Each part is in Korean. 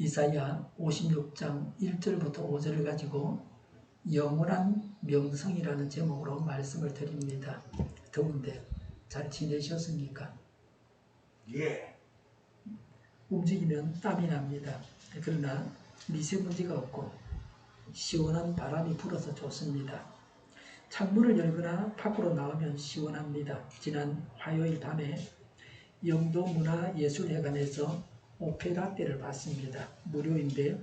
이사야 56장 1절부터 5절을 가지고 영원한 명성이라는 제목으로 말씀을 드립니다. 더운데 잘 지내셨습니까? 예. 움직이면 땀이 납니다. 그러나 미세먼지가 없고 시원한 바람이 불어서 좋습니다. 창문을 열거나 밖으로 나오면 시원합니다. 지난 화요일 밤에 영도 문화예술회관에서 오페라 때를 봤습니다. 무료인데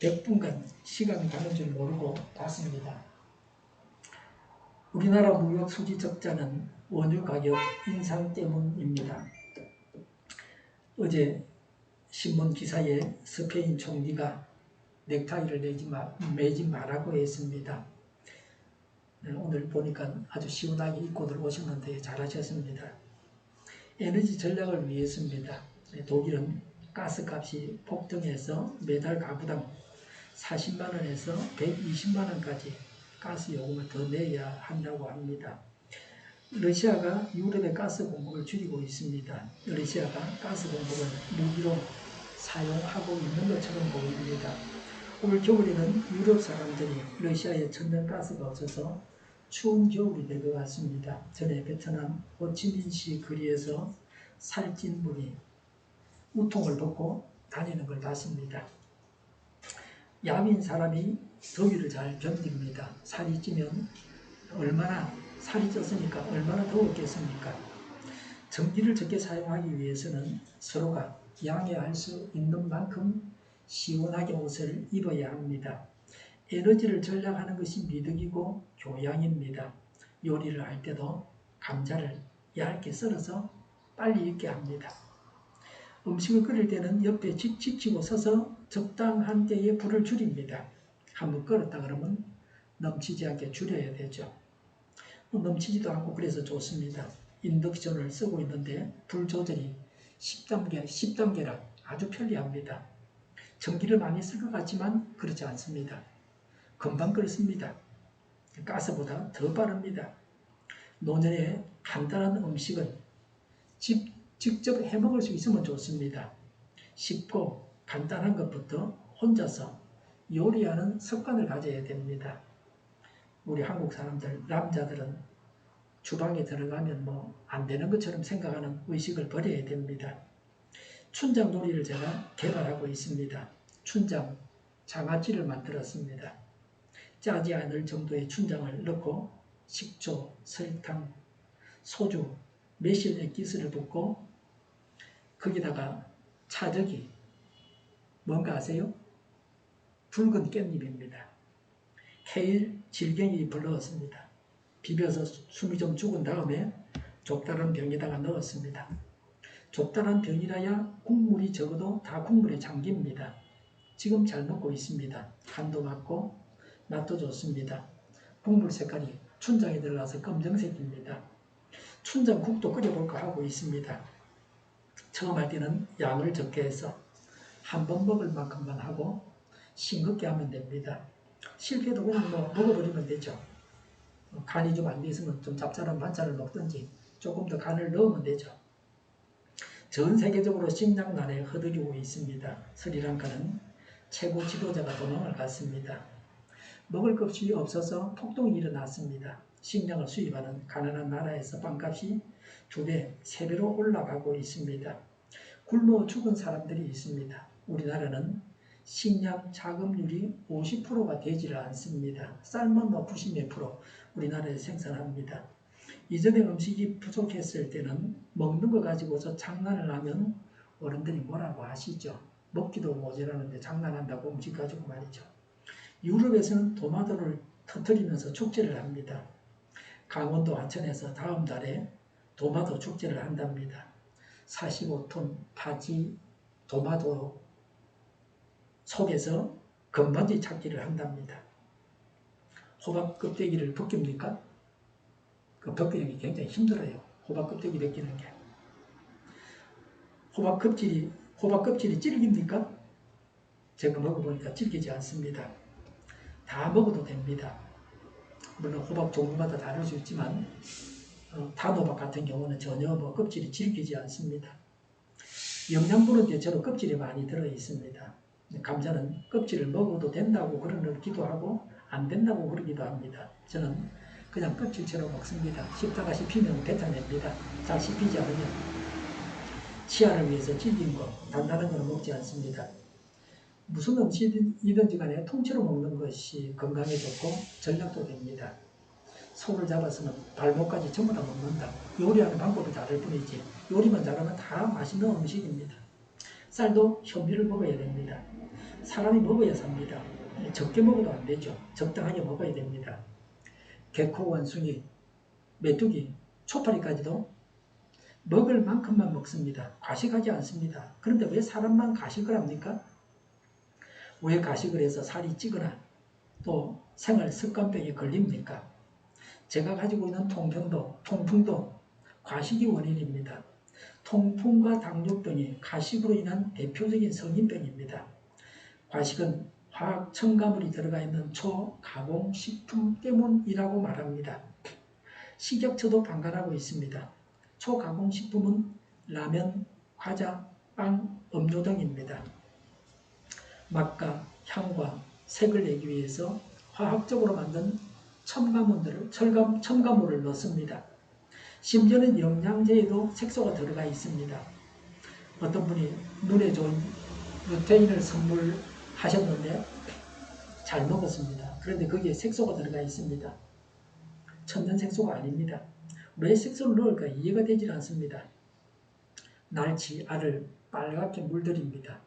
100분간 시간이 가는 줄 모르고 봤습니다. 우리나라 무역 수지 적자는 원유 가격 인상 때문입니다. 어제 신문 기사에 스페인 총리가 넥타이를 내지 마, 매지 말라고 했습니다. 네, 오늘 보니까 아주 시원하게 입고들 오셨는데 잘하셨습니다. 에너지 전략을 위해서입니다. 네, 독일은 가스값이 폭등해서 매달 가구당 40만 원에서 120만 원까지 가스 요금을 더 내야 한다고 합니다. 러시아가 유럽의 가스 공급을 줄이고 있습니다. 러시아가 가스 공급을 무기로 사용하고 있는 것처럼 보입니다. 올 겨울에는 유럽 사람들이 러시아에 천연 가스가 없어서 추운 겨울이 될 것 같습니다. 전에 베트남 호치민시 거리에서 살찐 분이 우통을 벗고 다니는 걸 봤습니다. 야민 사람이 더위를 잘 견딥니다. 살이 찌면 얼마나 살이 쪘으니까 얼마나 더웠겠습니까? 전기를 적게 사용하기 위해서는 서로가 양해할 수 있는 만큼 시원하게 옷을 입어야 합니다. 에너지를 절약하는 것이 미덕이고 교양입니다. 요리를 할 때도 감자를 얇게 썰어서 빨리 익게 합니다. 음식을 끓일 때는 옆에 지치고 서서 적당한 때에 불을 줄입니다. 한번 끓었다 그러면 넘치지 않게 줄여야 되죠. 넘치지도 않고 그래서 좋습니다. 인덕션을 쓰고 있는데 불 조절이 10단계, 10단계라 아주 편리합니다. 전기를 많이 쓸 것 같지만 그렇지 않습니다. 금방 끓습니다. 가스보다 더 빠릅니다. 노년에 간단한 음식은 집, 직접 해 먹을 수 있으면 좋습니다. 쉽고 간단한 것부터 혼자서 요리하는 습관을 가져야 됩니다. 우리 한국 사람들, 남자들은 주방에 들어가면 뭐 안 되는 것처럼 생각하는 의식을 버려야 됩니다. 춘장 놀이를 제가 개발하고 있습니다. 춘장 장아찌를 만들었습니다. 짜지 않을 정도의 춘장을 넣고 식초, 설탕, 소주, 매실 액 기스를 붓고 거기다가 차저기 뭔가 아세요? 붉은 깻잎입니다. 케일, 질갱이 넣었습니다. 비벼서 숨이 좀 죽은 다음에 좁다란 병에다가 넣었습니다. 좁다란 병이라야 국물이 적어도 다 국물에 잠깁니다. 지금 잘 먹고 있습니다. 간도 맞고 맛도 좋습니다. 국물 색깔이 춘장에 들어가서 검정색입니다. 춘장국도 끓여볼까 하고 있습니다. 처음 할 때는 양을 적게 해서 한 번 먹을 만큼만 하고 싱겁게 하면 됩니다. 실패도 그냥 뭐 먹어버리면 되죠. 간이 좀 안 돼 있으면 좀 짭짤한 반찬을 먹든지 조금 더 간을 넣으면 되죠. 전 세계적으로 식량난에 허들이고 있습니다. 스리랑카는 최고 지도자가 도망을 갔습니다. 먹을 것이 없어서 폭동이 일어났습니다. 식량을 수입하는 가난한 나라에서 빵값이 두 배, 세 배로 올라가고 있습니다. 굶어 죽은 사람들이 있습니다. 우리나라는 식량 자금률이 50%가 되지를 않습니다. 쌀만 뭐 90몇 프로 우리나라에 생산합니다. 이전에 음식이 부족했을 때는 먹는 거 가지고서 장난을 하면 어른들이 뭐라고 하시죠. 먹기도 모자라는데 장난한다고 음식 가지고 말이죠. 유럽에서는 도마도를 터뜨리면서 축제를 합니다. 강원도 하천에서 다음 달에 도마도 축제를 한답니다. 45톤 파지 도마도 속에서 금반지 찾기를 한답니다. 호박 껍데기를 벗깁니까? 그 벗기는 게 굉장히 힘들어요. 호박 껍데기 벗기는 게. 호박 껍질이, 호박 껍질이 질깁니까? 제가 먹어보니까 질기지 않습니다. 다 먹어도 됩니다. 물론 호박 종류마다 다를 수 있지만 어, 단호박 같은 경우는 전혀 뭐 껍질이 질기지 않습니다. 영양분은 대체로 껍질이 많이 들어 있습니다. 감자는 껍질을 먹어도 된다고 그러기도 하고 안 된다고 그러기도 합니다. 저는 그냥 껍질채로 먹습니다. 씹다가 씹히면 뱉어냅니다. 잘 씹히지 않으면 치아를 위해서 질긴 거, 단단한 거는 먹지 않습니다. 무슨 음식이든지 간에 통째로 먹는 것이 건강에 좋고 전략도 됩니다. 소를 잡았으면 발목까지 전부 다 먹는다. 요리하는 방법이 다를 뿐이지 요리만 잘하면 다 맛있는 음식입니다. 쌀도 현미를 먹어야 됩니다. 사람이 먹어야 삽니다. 적게 먹어도 안 되죠. 적당하게 먹어야 됩니다. 개코, 원숭이, 메뚜기, 초파리까지도 먹을 만큼만 먹습니다. 과식하지 않습니다. 그런데 왜 사람만 과식을 합니까? 왜 과식을 해서 살이 찌거나 또 생활 습관병에 걸립니까? 제가 가지고 있는 통경도, 통풍도 과식이 원인입니다. 통풍과 당뇨병이 가식으로 인한 대표적인 성인병입니다. 과식은 화학 첨가물이 들어가 있는 초가공식품 때문이라고 말합니다. 식약처도 방관하고 있습니다. 초가공식품은 라면, 과자, 빵, 음료 등입니다. 맛과 향과 색을 내기 위해서 화학적으로 만든 첨가물들을, 첨가, 첨가물을 넣습니다. 심지어는 영양제에도 색소가 들어가 있습니다. 어떤 분이 눈에 좋은 루테인을 선물하셨는데 잘 먹었습니다. 그런데 거기에 색소가 들어가 있습니다. 천연 색소가 아닙니다. 왜 색소를 넣을까 이해가 되질 않습니다. 날치, 알을 빨갛게 물들입니다.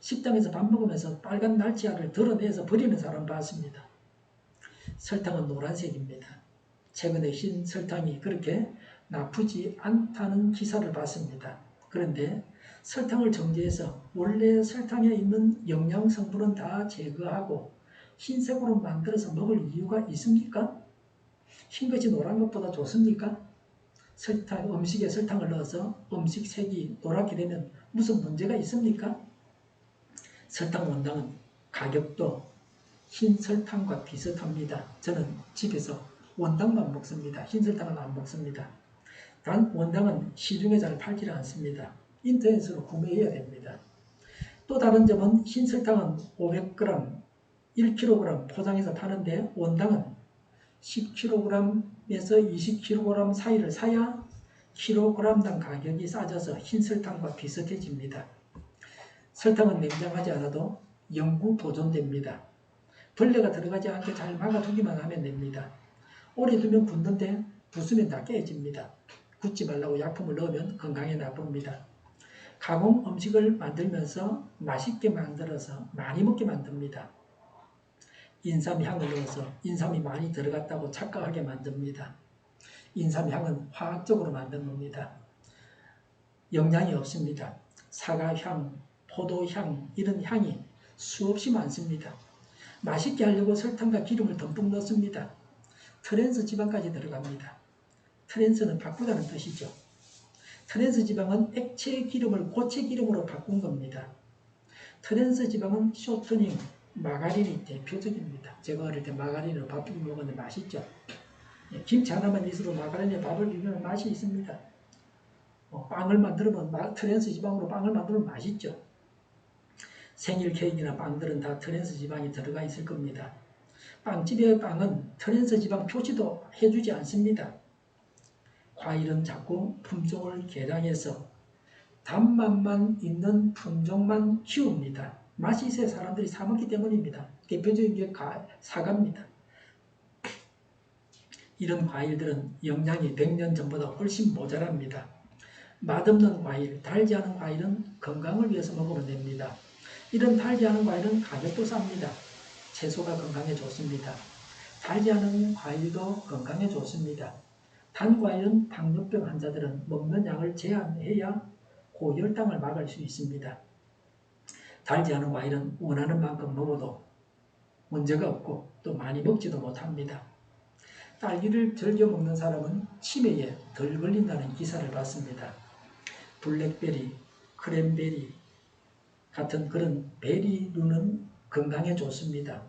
식당에서 밥 먹으면서 빨간 날치 알을 덜어내서 버리는 사람 봤습니다. 설탕은 노란색입니다. 최근에 흰 설탕이 그렇게 나쁘지 않다는 기사를 봤습니다. 그런데 설탕을 정제해서 원래 설탕에 있는 영양 성분은 다 제거하고 흰색으로 만들어서 먹을 이유가 있습니까? 흰 것이 노란 것보다 좋습니까? 설탕, 음식에 설탕을 넣어서 음식 색이 노랗게 되면 무슨 문제가 있습니까? 설탕 원당은 가격도 흰 설탕과 비슷합니다. 저는 집에서 원당만 먹습니다. 흰 설탕은 안 먹습니다. 단 원당은 시중에 잘 팔지를 않습니다. 인터넷으로 구매해야 됩니다. 또 다른 점은 흰 설탕은 500g, 1kg 포장해서 파는데 원당은 10kg에서 20kg 사이를 사야 kg당 가격이 싸져서 흰 설탕과 비슷해집니다. 설탕은 냉장하지 않아도 영구 보존됩니다. 벌레가 들어가지 않게 잘 막아두기만 하면 됩니다. 오래 두면 굳는데 부수면 다 깨집니다. 굳지 말라고 약품을 넣으면 건강에 나쁩니다. 가공 음식을 만들면서 맛있게 만들어서 많이 먹게 만듭니다. 인삼 향을 넣어서 인삼이 많이 들어갔다고 착각하게 만듭니다. 인삼 향은 화학적으로 만든 겁니다. 영양이 없습니다. 사과향, 포도향 이런 향이 수없이 많습니다. 맛있게 하려고 설탕과 기름을 듬뿍 넣습니다. 트랜스 지방까지 들어갑니다. 트랜스는 바꾸다는 뜻이죠. 트랜스 지방은 액체 기름을 고체 기름으로 바꾼 겁니다. 트랜스 지방은 쇼트닝, 마가린이 대표적입니다. 제가 어릴 때 마가린으로 밥 비벼 먹었는데 맛있죠. 예, 김치 하나만 있어도 마가린에 밥을 비비면 맛이 있습니다. 어, 빵을 만들면 트랜스 지방으로 빵을 만들면 맛있죠. 생일 케이크나 빵들은 다 트랜스 지방이 들어가 있을 겁니다. 빵집의 빵은 트랜스 지방 표시도 해주지 않습니다. 과일은 자꾸 품종을 개량해서 단맛만 있는 품종만 키웁니다. 맛이 있어야 사람들이 사 먹기 때문입니다. 대표적인 게 사과입니다. 이런 과일들은 영양이 100년 전보다 훨씬 모자랍니다. 맛없는 과일, 달지 않은 과일은 건강을 위해서 먹으면 됩니다. 이런 않은 과일은 가격도 쌉니다. 채소가 건강에 좋습니다. 않은 과일도 건강에 좋습니다. 단 과일은 당뇨병 환자들은 먹는 양을 제한해야 고혈당을 막을 수 있습니다. 달지 않은 과일은 원하는 만큼 먹어도 문제가 없고 또 많이 먹지도 못합니다. 딸기를 즐겨 먹는 사람은 치매에 덜 걸린다는 기사를 봤습니다. 블랙베리, 크랜베리 같은 그런 베리류는 건강에 좋습니다.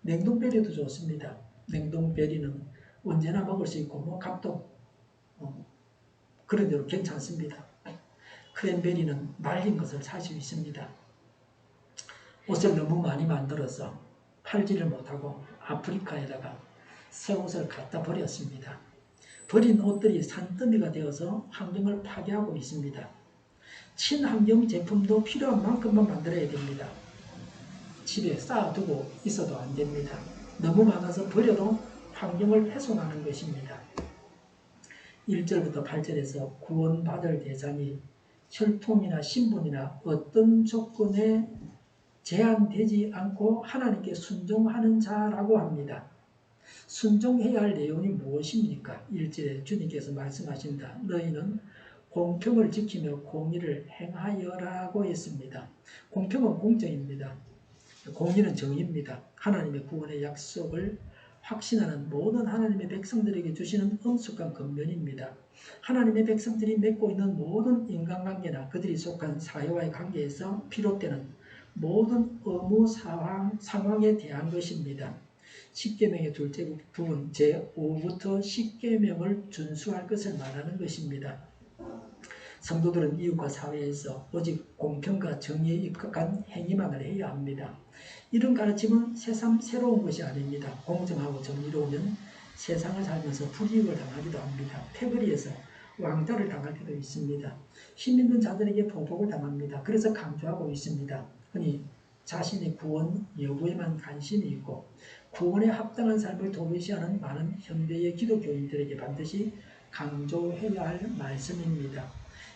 냉동베리도 좋습니다. 냉동베리는 언제나 먹을 수 있고 뭐 값도 어, 그런 대로 괜찮습니다. 크랜베리는 말린 것을 살 수 있습니다. 옷을 너무 많이 만들어서 팔지를 못하고 아프리카에다가 새 옷을 갖다 버렸습니다. 버린 옷들이 산더미가 되어서 환경을 파괴하고 있습니다. 친환경 제품도 필요한 만큼만 만들어야 됩니다. 집에 쌓아두고 있어도 안 됩니다. 너무 많아서 버려도 환경을 훼손하는 것입니다. 1절부터 8절에서 구원받을 대상이 혈통이나 신분이나 어떤 조건에 제한되지 않고 하나님께 순종하는 자라고 합니다. 순종해야 할 내용이 무엇입니까? 1절에 주님께서 말씀하신다. 너희는 공평을 지키며 공의를 행하여라고 했습니다. 공평은 공정입니다. 공의는 정의입니다. 하나님의 구원의 약속을 확신하는 모든 하나님의 백성들에게 주시는 엄숙한 근면입니다. 하나님의 백성들이 맺고 있는 모든 인간관계나 그들이 속한 사회와의 관계에서 비롯되는 모든 의무 상황, 상황에 대한 것입니다. 10계명의 둘째 부분 제5부터 10계명을 준수할 것을 말하는 것입니다. 성도들은 이웃과 사회에서 오직 공평과 정의에 입각한 행위만을 해야 합니다. 이런 가르침은 새삼 새로운 것이 아닙니다. 공정하고 정의로우면 세상을 살면서 불이익을 당하기도 합니다. 패거리에서 왕따를 당할 때도 있습니다. 힘 있는 자들에게 보복을 당합니다. 그래서 강조하고 있습니다. 흔히 자신의 구원 여부에만 관심이 있고 구원에 합당한 삶을 도외시하는 많은 현대의 기독교인들에게 반드시 강조해야 할 말씀입니다.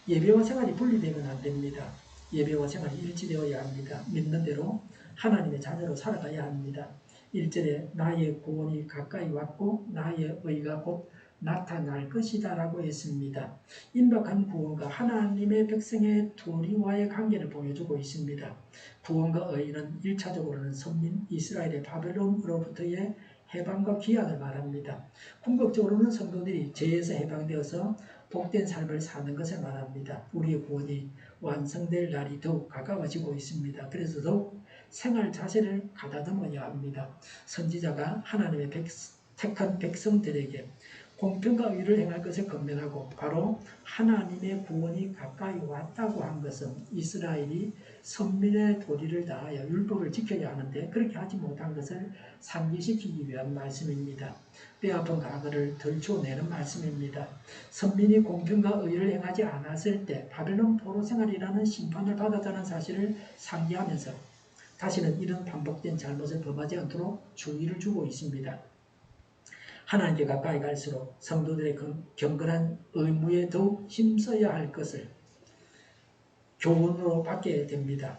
예배와 생활이 분리되면 안 됩니다. 예배와 생활이 일치되어야 합니다. 믿는 대로 하나님의 자녀로 살아가야 합니다. 1절에 나의 구원이 가까이 왔고 나의 의가 곧 나타날 것이다 라고 했습니다. 임박한 구원과 하나님의 백성의 도리와의 관계를 보여주고 있습니다. 구원과 의는 1차적으로는 선민 이스라엘의 바벨론으로부터의 해방과 귀환을 말합니다. 궁극적으로는 성도들이 죄에서 해방되어서 복된 삶을 사는 것을 말합니다. 우리의 구원이 완성될 날이 더욱 가까워지고 있습니다. 그래서 더욱 생활 자세를 가다듬어야 합니다. 선지자가 하나님의 백, 택한 백성들에게 공평과 의를 행할 것을 건면하고 바로 하나님의 구원이 가까이 왔다고 한 것은 이스라엘이 선민의 도리를 다하여 율법을 지켜야 하는데 그렇게 하지 못한 것을 상기시키기 위한 말씀입니다. 뼈아픈 과거를 덜쳐내는 말씀입니다. 선민이 공평과 의를 행하지 않았을 때 바벨론 포로 생활이라는 심판을 받았다는 사실을 상기하면서 다시는 이런 반복된 잘못을 범하지 않도록 주의를 주고 있습니다. 하나님께 가까이 갈수록 성도들의 경건한 의무에 더욱 힘써야 할 것을 교훈으로 받게 됩니다.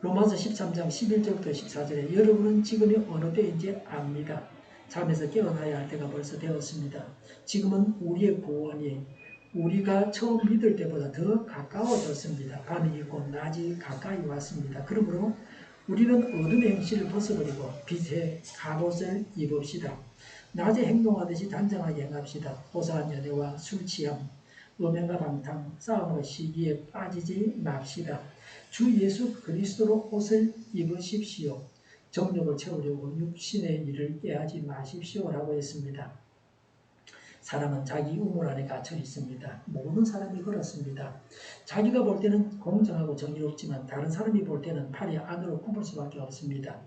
로마서 13장 11절부터 14절에 여러분은 지금이 어느 때인지 압니다. 잠에서 깨어나야 할 때가 벌써 되었습니다. 지금은 우리의 구원이 우리가 처음 믿을 때보다 더 가까워졌습니다. 밤이 있고 낮이 가까이 왔습니다. 그러므로 우리는 어둠의 행실을 벗어버리고 빛의 갑옷을 입읍시다. 낮에 행동하듯이 단정하게 행합시다. 호사한 연애와 술 취함, 음행과 방탕, 싸움과 시기에 빠지지 맙시다. 주 예수 그리스도로 옷을 입으십시오. 정력을 채우려고 육신의 일을 깨하지 마십시오라고 했습니다. 사람은 자기 우물 안에 갇혀 있습니다. 모든 사람이 그렇습니다. 자기가 볼 때는 공정하고 정의롭지만 다른 사람이 볼 때는 팔이 안으로 굽을 수밖에 없습니다.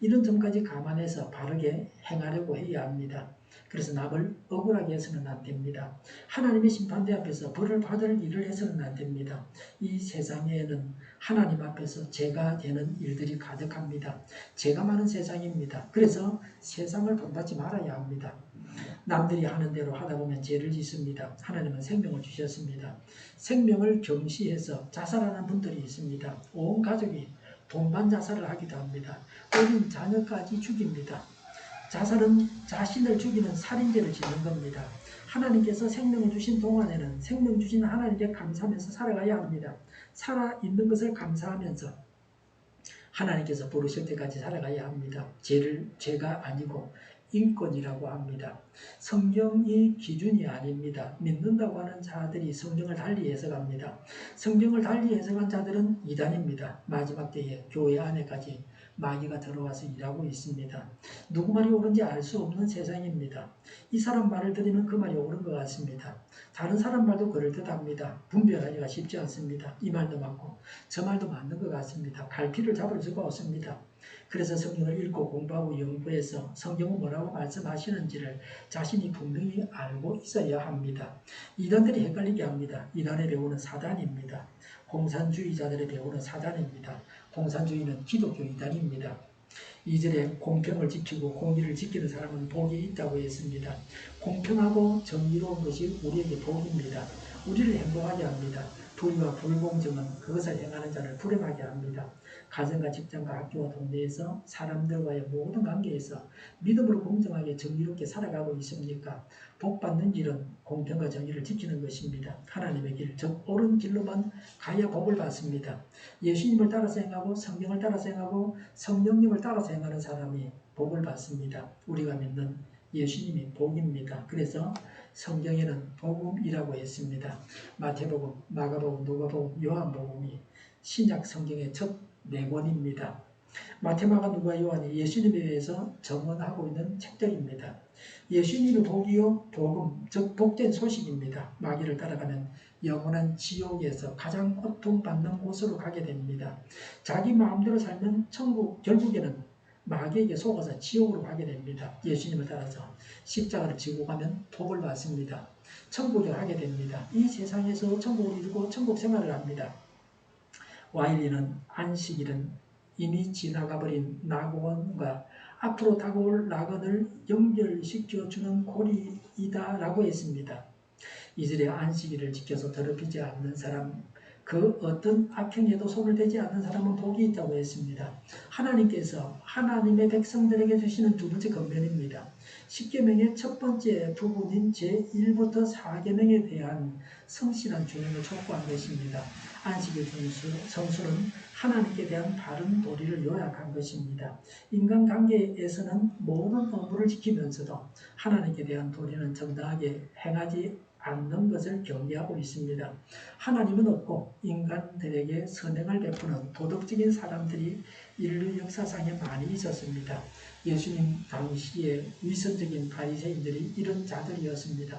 이런 점까지 감안해서 바르게 행하려고 해야 합니다. 그래서 남을 억울하게 해서는 안 됩니다. 하나님의 심판대 앞에서 벌을 받을 일을 해서는 안 됩니다. 이 세상에는 하나님 앞에서 죄가 되는 일들이 가득합니다. 죄가 많은 세상입니다. 그래서 세상을 본받지 말아야 합니다. 남들이 하는 대로 하다 보면 죄를 짓습니다. 하나님은 생명을 주셨습니다. 생명을 경시해서 자살하는 분들이 있습니다. 온 가족이 동반 자살을 하기도 합니다. 어린 자녀까지 죽입니다. 자살은 자신을 죽이는 살인죄를 짓는 겁니다. 하나님께서 생명을 주신 동안에는 생명 주신 하나님께 감사하면서 살아가야 합니다. 살아 있는 것을 감사하면서 하나님께서 부르실 때까지 살아가야 합니다. 죄를 죄가 아니고 인권이라고 합니다. 성경이 기준이 아닙니다. 믿는다고 하는 자들이 성경을 달리 해석합니다. 성경을 달리 해석한 자들은 이단입니다. 마지막 때에 교회 안에까지 마귀가 들어와서 일하고 있습니다. 누구 말이 옳은지 알 수 없는 세상입니다. 이 사람 말을 들으면 그 말이 옳은 것 같습니다. 다른 사람 말도 그럴 듯합니다. 분별하기가 쉽지 않습니다. 이 말도 맞고 저 말도 맞는 것 같습니다. 갈피를 잡을 수가 없습니다. 그래서 성경을 읽고 공부하고 연구해서 성경은 뭐라고 말씀하시는지를 자신이 분명히 알고 있어야 합니다. 이단들이 헷갈리게 합니다. 이단의 배우는 사단입니다. 공산주의자들의 배우는 사단입니다. 공산주의는 기독교 이단입니다. 2절에 공평을 지키고 공의를 지키는 사람은 복이 있다고 했습니다. 공평하고 정의로운 것이 우리에게 복입니다. 우리를 행복하게 합니다. 불의와 불공정은 그것을 행하는 자를 불행하게 합니다. 가정과 직장과 학교와 동네에서 사람들과의 모든 관계에서 믿음으로 공정하게 정의롭게 살아가고 있습니까? 복 받는 길은 공평과 정의를 지키는 것입니다. 하나님의 길, 즉 옳은 길로만 가야 복을 받습니다. 예수님을 따라서 행하고 성경을 따라서 행하고 성령님을 따라서 행하는 사람이 복을 받습니다. 우리가 믿는 예수님이 복입니다. 그래서 성경에는 복음이라고 했습니다. 마태복음, 마가복음, 누가복음, 요한복음이 신약 성경의 첫 네 권입니다. 마테마가 누가 요한이 예수님에 대해서 정언하고 있는 책들입니다. 예수님의 복이요 복음 즉 복된 소식입니다. 마귀를 따라가면 영원한 지옥에서 가장 고통받는 곳으로 가게 됩니다. 자기 마음대로 살면 천국 결국에는 마귀에게 속아서 지옥으로 가게 됩니다. 예수님을 따라서 십자가를 지고 가면 복을 받습니다. 천국에 가게 됩니다. 이 세상에서 천국을 이루고 천국 생활을 합니다. 와일리는 안식일은 이미 지나가버린 낙원과 앞으로 다가올 낙원을 연결시켜주는 고리이다 라고 했습니다. 이들의 안식일을 지켜서 더럽히지 않는 사람, 그 어떤 악행에도 손을 대지 않는 사람은 복이 있다고 했습니다. 하나님께서 하나님의 백성들에게 주시는 두 번째 건면입니다. 10계명의 첫 번째 부분인 제1부터 4계명에 대한 성실한 준행을 촉구한 것입니다. 안식일 성수, 성수는 하나님께 대한 바른 도리를 요약한 것입니다. 인간관계에서는 모든 업무를 지키면서도 하나님께 대한 도리는 정당하게 행하지 않는 것을 경계하고 있습니다. 하나님은 없고 인간들에게 선행을 베푸는 도덕적인 사람들이 인류 역사상에 많이 있었습니다. 예수님 당시에 위선적인 바리새인들이 이런 자들이었습니다.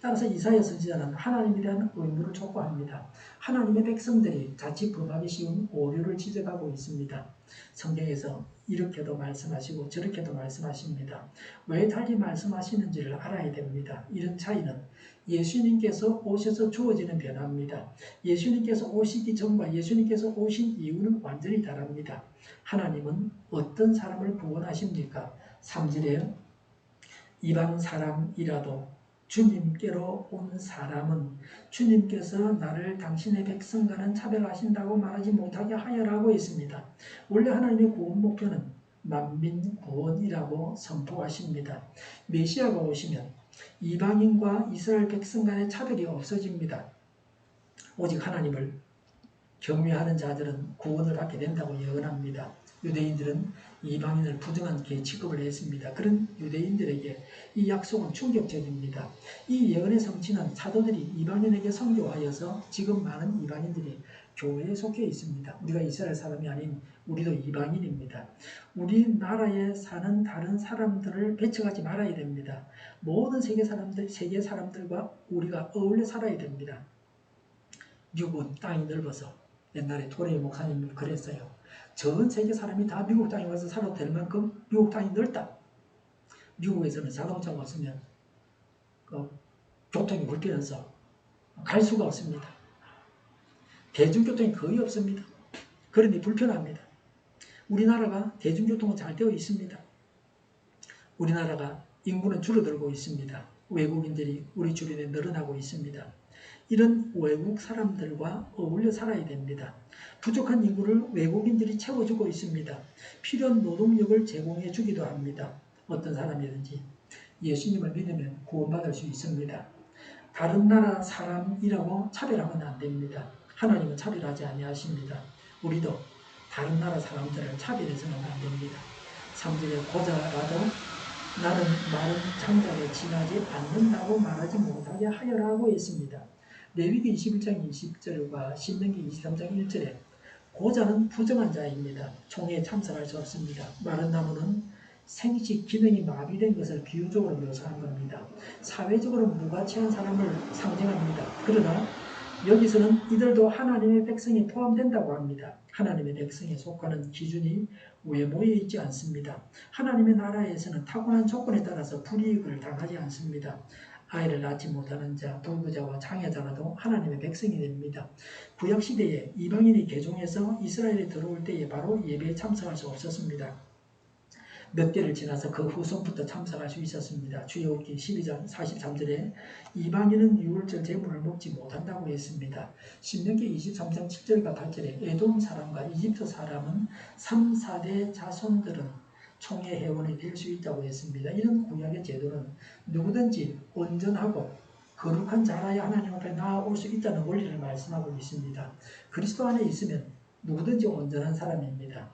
따라서 이사야 선지자는 하나님에 대한 의무를 촉구합니다. 하나님의 백성들이 자칫 범하기 쉬운 오류를 지적하고 있습니다. 성경에서 이렇게도 말씀하시고 저렇게도 말씀하십니다. 왜 달리 말씀하시는지를 알아야 됩니다. 이런 차이는 예수님께서 오셔서 주어지는 변화입니다. 예수님께서 오시기 전과 예수님께서 오신 이유는 완전히 다릅니다. 하나님은 어떤 사람을 구원하십니까? 3절에 이방 사람이라도 주님께로 온 사람은 주님께서 나를 당신의 백성과는 차별하신다고 말하지 못하게 하여라고 했습니다. 원래 하나님의 구원 목표는 만민 구원이라고 선포하십니다. 메시아가 오시면 이방인과 이스라엘 백성 간의 차별이 없어집니다. 오직 하나님을 경외하는 자들은 구원을 받게 된다고 예언합니다. 유대인들은 이방인을 부정한 개 취급을 했습니다. 그런 유대인들에게 이 약속은 충격적입니다. 이 예언의 성취는 사도들이 이방인에게 선교하여서 지금 많은 이방인들이 교회에 속해 있습니다. 우리가 이스라엘 사람이 아닌 우리도 이방인입니다. 우리나라에 사는 다른 사람들을 배척하지 말아야 됩니다. 모든 세계 사람들, 세계 사람들과 우리가 어울려 살아야 됩니다. 미국은 땅이 넓어서 옛날에 토레 목사님 그랬어요. 전 세계 사람이 다 미국 땅에 와서 살아도 될 만큼 미국 땅이 넓다. 미국에서는 자동차가 없으면 그 교통이 불편해서 갈 수가 없습니다. 대중교통이 거의 없습니다. 그러니 불편합니다. 우리나라가 대중교통은 잘 되어 있습니다. 우리나라가 인구는 줄어들고 있습니다. 외국인들이 우리 주변에 늘어나고 있습니다. 이런 외국 사람들과 어울려 살아야 됩니다. 부족한 인구를 외국인들이 채워주고 있습니다. 필요한 노동력을 제공해 주기도 합니다. 어떤 사람이든지 예수님을 믿으면 구원받을 수 있습니다. 다른 나라 사람이라고 차별하면 안 됩니다. 하나님은 차별하지 아니하십니다. 우리도 다른 나라 사람들을 차별해서는 안 됩니다. 3절에 고자라도 나는 마른 장작에 지나지 않는다고 말하지 못하게 하여라고 했습니다. 레위기 21장 20절과 신명기 23장 1절에 고자는 부정한 자입니다. 총회에 참석할 수 없습니다. 마른 나무는 생식 기능이 마비된 것을 비유적으로 묘사한 겁니다. 사회적으로 무가치한 사람을 상징합니다. 그러나 여기서는 이들도 하나님의 백성이 포함된다고 합니다. 하나님의 백성에 속하는 기준이 외모에 있지 않습니다. 하나님의 나라에서는 타고난 조건에 따라서 불이익을 당하지 않습니다. 아이를 낳지 못하는 자, 불구자와 장애자라도 하나님의 백성이 됩니다. 구약 시대에 이방인이 개종해서 이스라엘에 들어올 때에 바로 예배에 참석할 수 없었습니다. 몇 개를 지나서 그 후손부터 참석할 수 있었습니다. 주여기 12장 43절에 이방인은 유월절 제물을 먹지 못한다고 했습니다. 신명기 23장 7절과 8절에 에돔 사람과 이집트 사람은 3, 4대 자손들은 총회 회원이 될 수 있다고 했습니다. 이런 구약의 제도는 누구든지 온전하고 거룩한 자라야 하나님 앞에 나아올 수 있다는 원리를 말씀하고 있습니다. 그리스도 안에 있으면 누구든지 온전한 사람입니다.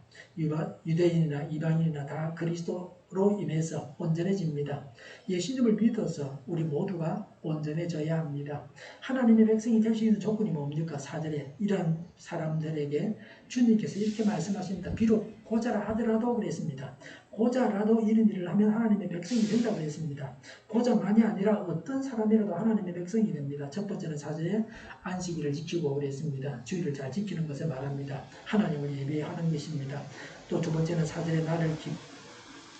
유대인이나 이방인이나 다 그리스도로 인해서 온전해집니다. 예수님을 믿어서 우리 모두가 온전해져야 합니다. 하나님의 백성이 될 수 있는 조건이 뭡니까? 4절에 이러한 사람들에게 주님께서 이렇게 말씀하십니다. 비록 고자라 하더라도 그랬습니다. 고자라도 이런 일을 하면 하나님의 백성이 된다고 했습니다. 고자만이 아니라 어떤 사람이라도 하나님의 백성이 됩니다. 첫 번째는 4절에 안식일을 지키고 그랬습니다. 주의를 잘 지키는 것을 말합니다. 하나님을 예배하는 것입니다. 또 두 번째는 4절에 나를 기,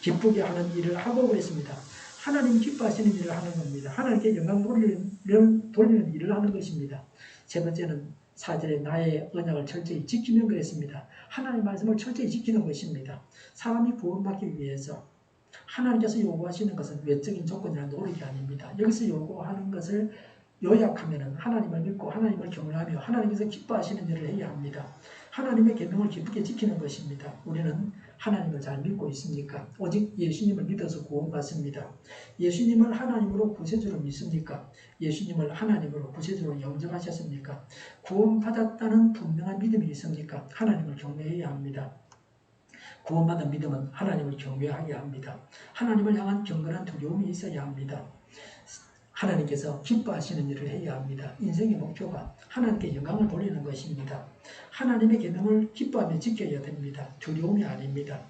기쁘게 하는 일을 하고 그랬습니다. 하나님 기뻐하시는 일을 하는 겁니다. 하나님께 영광 돌리는, 돌리는 일을 하는 것입니다. 세 번째는 사절에 나의 언약을 철저히 지키면 그랬습니다. 하나님의 말씀을 철저히 지키는 것입니다. 사람이 구원받기 위해서 하나님께서 요구하시는 것은 외적인 조건이나 노력이 아닙니다. 여기서 요구하는 것을 요약하면 하나님을 믿고 하나님을 경외하며 하나님께서 기뻐하시는 일을 해야 합니다. 하나님의 계명을 기쁘게 지키는 것입니다. 우리는 하나님을 잘 믿고 있습니까? 오직 예수님을 믿어서 구원받습니다. 예수님을 하나님으로 구세주로 믿습니까? 예수님을 하나님으로 구세주로 영접하셨습니까? 구원받았다는 분명한 믿음이 있습니까? 하나님을 경외해야 합니다. 구원받은 믿음은 하나님을 경외하게 합니다. 하나님을 향한 경건한 두려움이 있어야 합니다. 하나님께서 기뻐하시는 일을 해야 합니다. 인생의 목표가 하나님께 영광을 돌리는 것입니다. 하나님의 계명을 기뻐하며 지켜야 됩니다. 두려움이 아닙니다.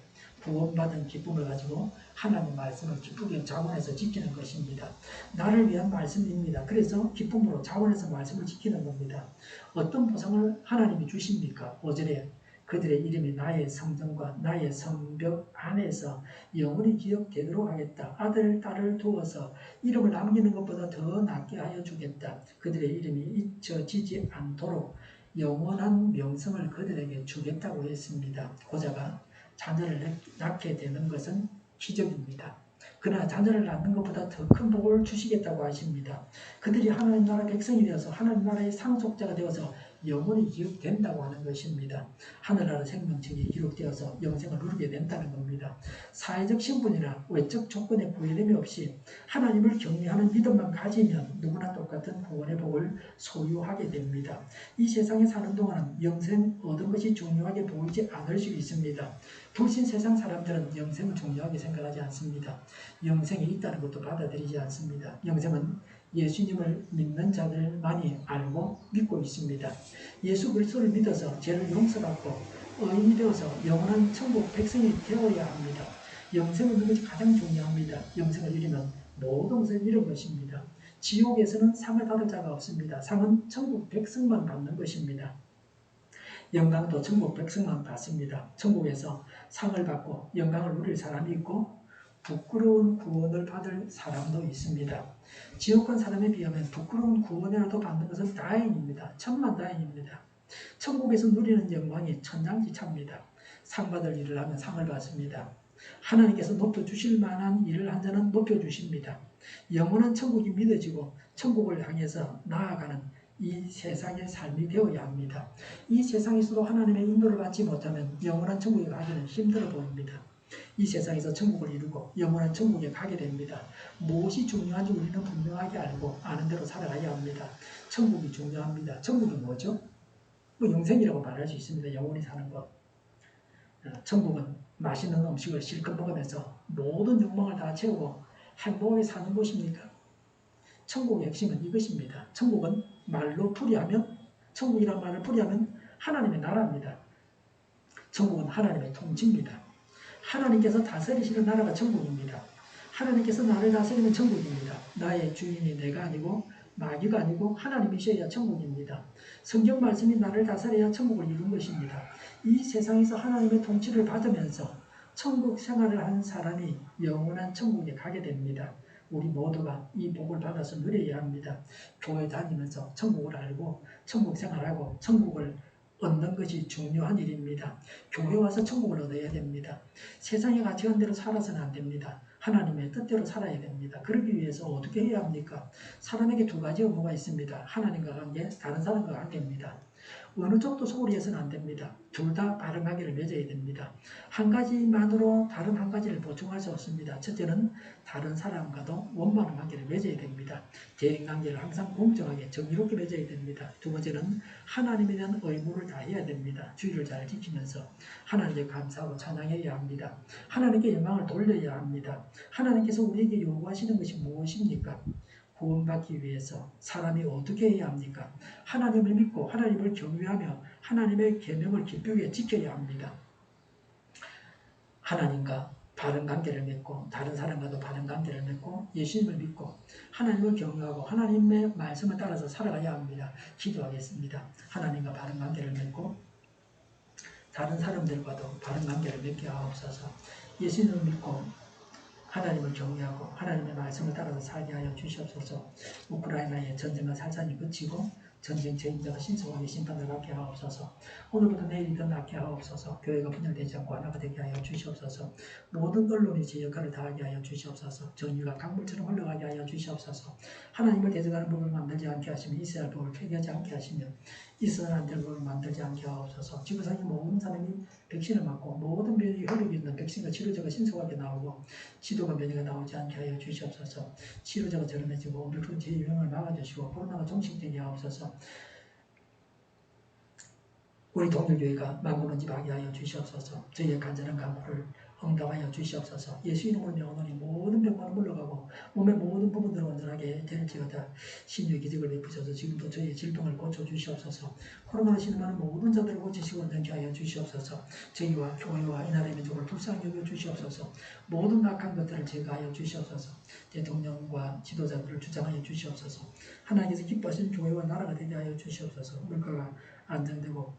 구원받은 기쁨을 가지고 하나님의 말씀을 기쁘게 자원해서 지키는 것입니다. 나를 위한 말씀입니다. 그래서 기쁨으로 자원해서 말씀을 지키는 겁니다. 어떤 보상을 하나님이 주십니까? 5절에 그들의 이름이 나의 성전과 나의 성벽 안에서 영원히 기억되도록 하겠다. 아들, 딸을 두어서 이름을 남기는 것보다 더 낫게 하여 주겠다. 그들의 이름이 잊혀지지 않도록 영원한 명성을 그들에게 주겠다고 했습니다. 고자가 자녀를 낳게 되는 것은 기적입니다. 그러나 자녀를 낳는 것보다 더 큰 복을 주시겠다고 하십니다. 그들이 하나님 나라 백성이 되어서 하나님 나라의 상속자가 되어서 영원히 기록된다고 하는 것입니다. 하늘나라 생명책이 기록되어서 영생을 누리게 된다는 겁니다. 사회적 신분이나 외적 조건의 구애됨이 없이 하나님을 경외하는 믿음만 가지면 누구나 똑같은 구원의 복을 소유하게 됩니다. 이 세상에 사는 동안은 영생 얻은 것이 중요하게 보이지 않을 수 있습니다. 불신 세상 사람들은 영생을 중요하게 생각하지 않습니다. 영생이 있다는 것도 받아들이지 않습니다. 영생은 예수님을 믿는 자들만이 알고 믿고 있습니다. 예수 그리스도를 믿어서 죄를 용서받고 의인이 되어서 영원한 천국 백성이 되어야 합니다. 영생을 누는 것이 가장 중요합니다. 영생을 이루면 모든 것을 이룬 것입니다. 지옥에서는 상을 받을 자가 없습니다. 상은 천국 백성만 받는 것입니다. 영광도 천국 백성만 받습니다. 천국에서 상을 받고 영광을 누릴 사람이 있고 부끄러운 구원을 받을 사람도 있습니다. 지옥한 사람에 비하면 부끄러운 구원이라도 받는 것은 다행입니다. 천만 다행입니다. 천국에서 누리는 영광이 천장지차입니다. 상 받을 일을 하면 상을 받습니다. 하나님께서 높여주실 만한 일을 한 자는 높여주십니다. 영원한 천국이 믿어지고 천국을 향해서 나아가는 이 세상의 삶이 되어야 합니다. 이 세상에서도 하나님의 인도를 받지 못하면 영원한 천국에 가기는 힘들어 보입니다. 이 세상에서 천국을 이루고 영원한 천국에 가게 됩니다. 무엇이 중요한지 우리는 분명하게 알고 아는 대로 살아가야 합니다. 천국이 중요합니다. 천국이 뭐죠? 뭐 영생이라고 말할 수 있습니다. 영원히 사는 것. 어, 천국은 맛있는 음식을 실컷 먹으면서 모든 욕망을 다 채우고 행복하게 사는 곳입니까? 천국의 핵심은 이것입니다. 천국은 말로 풀이하면 천국이란 말을 풀이하면 하나님의 나라입니다. 천국은 하나님의 통치입니다. 하나님께서 다스리시는 나라가 천국입니다. 하나님께서 나를 다스리는 천국입니다. 나의 주인이 내가 아니고 마귀가 아니고 하나님이셔야 천국입니다. 성경 말씀이 나를 다스려야 천국을 이룬 것입니다. 이 세상에서 하나님의 통치를 받으면서 천국 생활을 한 사람이 영원한 천국에 가게 됩니다. 우리 모두가 이 복을 받아서 누려야 합니다. 교회 다니면서 천국을 알고 천국 생활하고 천국을 얻는 것이 중요한 일입니다. 교회 와서 천국을 얻어야 됩니다. 세상의 가치관대로 살아서는 안 됩니다. 하나님의 뜻대로 살아야 됩니다. 그러기 위해서 어떻게 해야 합니까? 사람에게 두 가지 의무가 있습니다. 하나님과 관계, 다른 사람과 관계입니다. 어느 쪽도 소홀히 해서는 안 됩니다. 둘다 바른 관계를 맺어야 됩니다. 한 가지만으로 다른 한 가지를 보충할 수 없습니다. 첫째는 다른 사람과도 원만한 관계를 맺어야 됩니다. 대인 관계를 항상 공정하게 정의롭게 맺어야 됩니다. 두 번째는 하나님에 대한 의무를 다해야 됩니다. 주의를 잘 지키면서 하나님께 감사하고 찬양해야 합니다. 하나님께 영광을 돌려야 합니다. 하나님께서 우리에게 요구하시는 것이 무엇입니까? 구원받기 위해서 사람이 어떻게 해야 합니까? 하나님을 믿고 하나님을 경외하며 하나님의 계명을 기쁘게 지켜야 합니다. 하나님과 바른 관계를 맺고 다른 사람과도 바른 관계를 맺고 예수님을 믿고 하나님을 경외하고 하나님의 말씀을 따라서 살아가야 합니다. 기도하겠습니다. 하나님과 바른 관계를 맺고 다른 사람들과도 바른 관계를 맺게 하옵소서. 예수님을 믿고 하나님을 경외하고 하나님의 말씀을 따라서 살게 하여 주시옵소서. 우크라이나의 전쟁과 살산이 그치고 전쟁 책임자가 신성하게 심판을 받게 하옵소서. 오늘부터 내일이든 낫게 하옵소서. 교회가 분열되지 않고 하나가 되게 하여 주시옵소서. 모든 언론이 제 역할을 다하게 하여 주시옵소서. 정의가 강물처럼 흘러가게 하여 주시옵소서. 하나님을 대적하는 법을 만들지 않게 하시며 이스라엘 법을 폐기하지 않게 하시며 이스라엘 안될 법을 만들지 않게 하옵소서. 지구상의 모든 사람이 백신을 맞고 모든 병이 흐르고 있는 백신과 치료제가 신속하게 나오고 지도가 면역이 나오지 않게 하여 주시옵소서. 치료제가 저렴해지고 오미크론 재유행을 막아주시고 코로나가 종식되게 하옵소서. 우리 동료교회가 만국은지 하게 하여 주시옵소서. 저희의 간절한 간구를 응답하여 주시옵소서. 예수 이름으로 명하노니 모든 병만은 물러가고 몸의 모든 부분들을 온전하게 될지어다. 신유의 기적을 베푸셔서 지금도 저희의 질병을 고쳐 주시옵소서. 코로나로 신음하는 모든 자들을 고치시고 온전케 하여 주시옵소서. 저희와 교회와 이 나라의 민족을 불쌍히 여겨 주시옵소서. 모든 악한 것들을 제거하여 주시옵소서. 대통령과 지도자들을 주장하여 주시옵소서. 하나님께서 기뻐하신 교회와 나라가 되게 하여 주시옵소서. 물가가 안정되고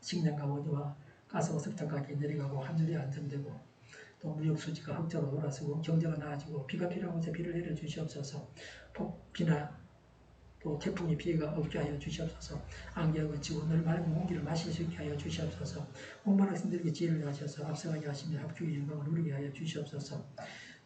식량과 원유와 가스와 석탄 가격이 내려가고 환율이 안정되고 또 무역 수지가 흑자로 돌아서고 경제가 나아지고 비가 필요한 곳에 비를 내려 주시옵소서. 폭비나 또 태풍의 피해가 없게 하여 주시옵소서. 안개가 그치고 늘 맑은 공기를 마실 수 있게 하여 주시옵소서. 목만 학생들에게 지혜를 하셔서 앞서가게 하시며 합주의 영광을 누리게 하여 주시옵소서.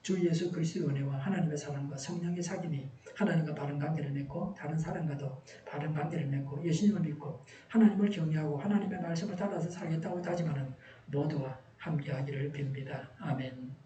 주 예수 그리스도의 은혜와 하나님의 사랑과 성령의 사귐이 하나님과 바른 관계를 맺고 다른 사람과도 바른 관계를 맺고 예수님을 믿고 하나님을 경외하고 하나님의 말씀을 따라서 살겠다고 다짐하는 모두와 함께하기를 빕니다. 아멘.